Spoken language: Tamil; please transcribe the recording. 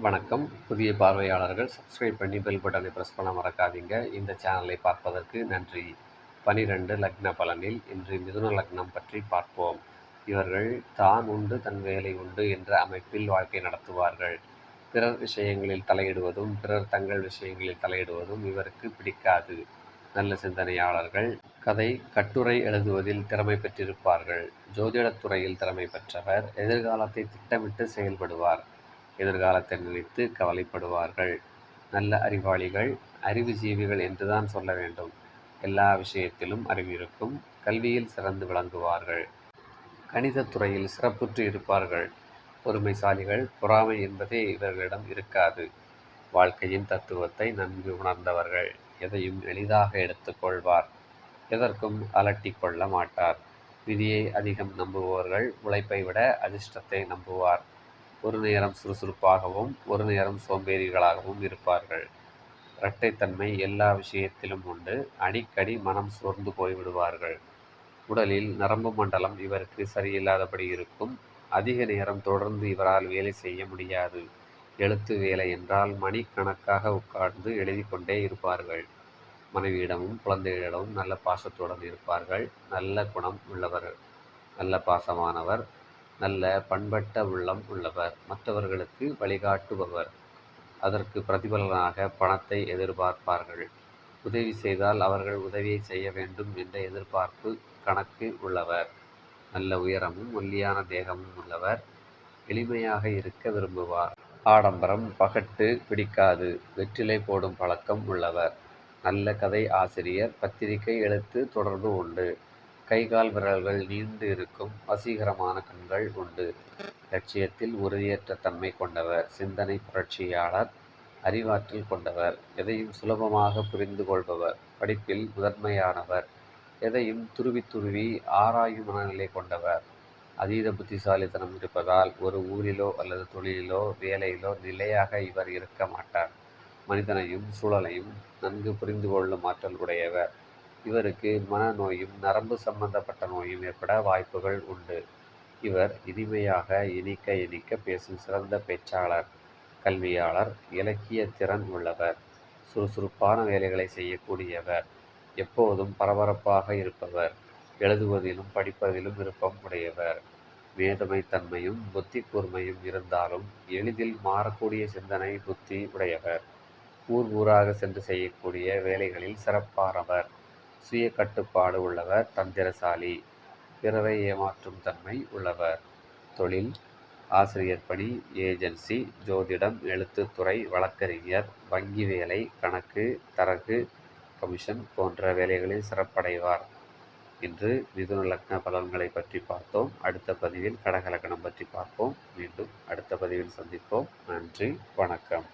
வணக்கம். புதிய பார்வையாளர்கள் சப்ஸ்கிரைப் பண்ணி பெல் பட்டனை ப்ரெஸ் பண்ண மறக்காதீங்க. இந்த சேனலை பார்ப்பதற்கு நன்றி. பனிரெண்டு லக்ன பலனில் இன்று மிதுன லக்னம் பற்றி பார்ப்போம். இவர்கள் தான் உண்டு தன் வேலை உண்டு என்ற அமைப்பில் வாழ்க்கை நடத்துவார்கள். பிறர் விஷயங்களில் தலையிடுவதும் பிறர் தங்கள் விஷயங்களில் தலையிடுவதும் இவருக்கு பிடிக்காது. நல்ல சிந்தனையாளர்கள் கதை கட்டுரை எழுதுவதில் திறமை பெற்றிருப்பார்கள். ஜோதிடத் துறையில் திறமை பெற்றவர் எதிர்காலத்தை திட்டமிட்டு செயல்படுவார். எதிர்காலத்தை நினைத்து கவலைப்படுவார்கள். நல்ல அறிவாளிகள் அறிவுஜீவிகள் என்றுதான் சொல்ல வேண்டும். எல்லா விஷயத்திலும் அறிவிருக்கும் கல்வியில் சிறந்து விளங்குவார்கள். கணிதத் துறையில் சிறப்புற்று இருப்பார்கள். பொறுமைசாலிகள் பொறாமை என்பதே இவர்களிடம் இருக்காது. வாழ்க்கையின் தத்துவத்தை நன்கு உணர்ந்தவர்கள் எதையும் எளிதாக எடுத்துக்கொள்வார். எதற்கும் அலட்டிக் கொள்ள மாட்டார். விதியை அதிகம் நம்புபவர்கள் உழைப்பை விட அதிர்ஷ்டத்தை நம்புவார். ஒரு நேரம் சுறுசுறுப்பாகவும் ஒரு நேரம் சோம்பேறிகளாகவும் இருப்பார்கள். இரட்டைத்தன்மை எல்லா விஷயத்திலும் உண்டு. அடிக்கடி மனம் சோர்ந்து போய்விடுவார்கள். உடலில் நரம்பு மண்டலம் இவருக்கு சரியில்லாதபடி இருக்கும். அதிக நேரம் தொடர்ந்து இவரால் வேலை செய்ய முடியாது. எழுத்து வேலை என்றால் மணிக்கணக்காக உட்கார்ந்து எழுதி கொண்டே இருப்பார்கள். மனைவியிடமும் குழந்தைகளிடமும் நல்ல பாசத்துடன் இருப்பார்கள். நல்ல குணம் உள்ளவர் நல்ல பாசமானவர். நல்ல பண்பட்ட உள்ளம் உள்ளவர். மற்றவர்களுக்கு வழிகாட்டுபவர். அதற்கு பிரதிபலனாக பணத்தை எதிர்பார்ப்பார்கள். உதவி செய்தால் அவர்கள் உதவியை செய்ய வேண்டும் என்ற எதிர்பார்ப்பு கணக்கு உள்ளவர். நல்ல உயரமும் ஒல்லியான தேகமும் உள்ளவர். எளிமையாக இருக்க விரும்புவார். ஆடம்பரம் பகட்டு பிடிக்காது. வெற்றிலை போடும் பழக்கம் உள்ளவர். நல்ல கதை ஆசிரியர் பத்திரிகை எழுத்து தொடர்பு உண்டு. கை கால் விரல்கள் நீண்டு இருக்கும். வசீகரமான கண்கள் உண்டு. லட்சியத்தில் உறுதியற்ற தன்மை கொண்டவர். சிந்தனை புரட்சியாளர் அறிவாற்றல் கொண்டவர். எதையும் சுலபமாக புரிந்து கொள்பவர். படிப்பில் முதன்மையானவர். எதையும் துருவி துருவி ஆராயும் மனநிலை கொண்டவர். அதீத புத்திசாலித்தனம் இருப்பதால் ஒரு ஊரிலோ அல்லது தொழிலிலோ வேலையிலோ நிலையாக இவர் இருக்க மாட்டார். மனிதனையும் சூழலையும் நன்கு புரிந்து கொள்ளும் ஆற்றல் உடையவர். இவருக்கு மனநோயும் நரம்பு சம்பந்தப்பட்ட நோயும் ஏற்பட வாய்ப்புகள் உண்டு. இவர் இனிமையாக இனிக்க இனிக்க பேசும் சிறந்த பேச்சாளர் கல்வியாளர் இலக்கிய திறன் உள்ளவர் சுறுசுறுப்பான வேலைகளை செய்யக்கூடியவர் எப்போதும் பரபரப்பாக இருப்பவர் எழுதுவதிலும் படிப்பதிலும் விருப்பம் உடையவர். மேதமை தன்மையும் புத்தி கூர்மையும் இருந்தாலும் எளிதில் மாறக்கூடிய சிந்தனை புத்தி உடையவர். ஊர் ஊராக சென்று செய்யக்கூடிய வேலைகளில் சிறப்பானவர். சுய கட்டுப்பாடு உள்ளவர் தந்திரசாலி. பிறரை ஏமாற்றும் தன்மை உள்ளவர். தொழில் ஆசிரியர் பணி ஏஜென்சி ஜோதிடம் எழுத்துத்துறை வழக்கறிஞர் வங்கி வேலை கணக்கு தரகு கமிஷன் போன்ற வேலைகளில் சிறப்படைவார். இன்று மிதுன லக்ன பலன்களை பற்றி பார்த்தோம். அடுத்த பதிவில் கடகலக்கணம் பற்றி பார்ப்போம். மீண்டும் அடுத்த பதிவில் சந்திப்போம். நன்றி வணக்கம்.